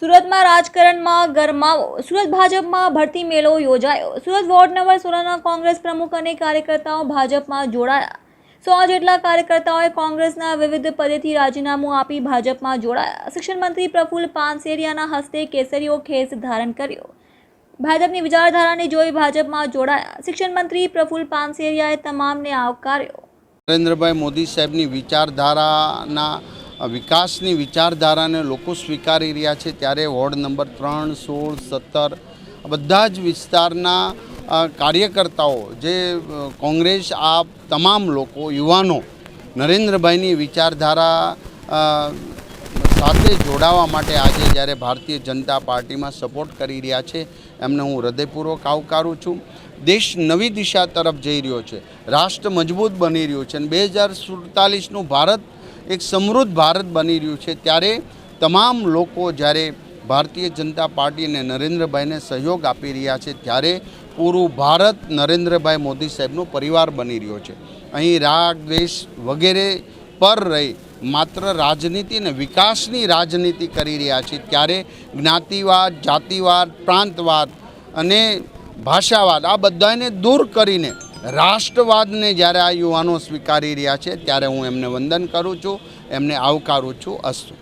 સુરતમાં રાજકારણમાં ગરમાવો. સુરત ભાજપમાં ભરતી મેળો યોજાયો. સુરત વોર્ડ નંબર સોળના કોંગ્રેસ પ્રમુખ અને કાર્યકર્તાઓ ભાજપમાં જોડાયા. સો જેટલા કાર્યકર્તાઓએ કોંગ્રેસના વિવિધ પદેથી રાજીનામું આપી ભાજપમાં જોડાયા. શિક્ષણ મંત્રી પ્રફુલ્લ પાનસેરિયાના હસ્તે કેસરીઓ ખેસ ધારણ કર્યો. ભાજપની વિચારધારાને જોઈ ભાજપમાં જોડાયા. શિક્ષણ મંત્રી પ્રફુલ્લ પાનસેરિયાએ તમામને આવકાર્યો. નરેન્દ્રભાઈ મોદી સાહેબની વિચારધારાના વિકાસની વિચારધારાને લોકો સ્વીકારી રહ્યા છે ત્યારે વોર્ડ નંબર ત્રણ, સોળ, સત્તર બધા જ વિસ્તારના કાર્યકર્તાઓ જે કોંગ્રેસ આ તમામ લોકો, યુવાનો નરેન્દ્રભાઈની વિચારધારા સાથે જોડાવા માટે આજે જ્યારે ભારતીય જનતા પાર્ટીમાં સપોર્ટ કરી રહ્યા છે, એમને હું હૃદયપૂર્વક આવકારું છું. દેશ નવી દિશા તરફ જઈ રહ્યો છે. રાષ્ટ્ર મજબૂત બની રહ્યું છે અને બે હજાર સુડતાલીસનું ભારત એક સમૃદ્ધ ભારત બની રહ્યું છે. ત્યારે તમામ લોકો જ્યારે ભારતીય જનતા પાર્ટી અને નરેન્દ્રભાઈને સહયોગ આપી રહ્યા છે, ત્યારે પૂરું ભારત નરેન્દ્રભાઈ મોદી સાહેબનો પરિવાર બની રહ્યો છે. અહીં રાગ, દ્વેષ વગેરે પર રહી માત્ર રાજનીતિ અને વિકાસની રાજનીતિ કરી રહ્યા છે. ત્યારે જ્ઞાતિવાદ, જાતિવાદ, પ્રાંતવાદ અને ભાષાવાદ આ બધાને દૂર કરીને રાષ્ટ્રવાદને જ્યારે આ યુવાનો સ્વીકારી રહ્યા છે, ત્યારે હું એમને વંદન કરું છું, એમને આવકારું છું, અસ્તુ.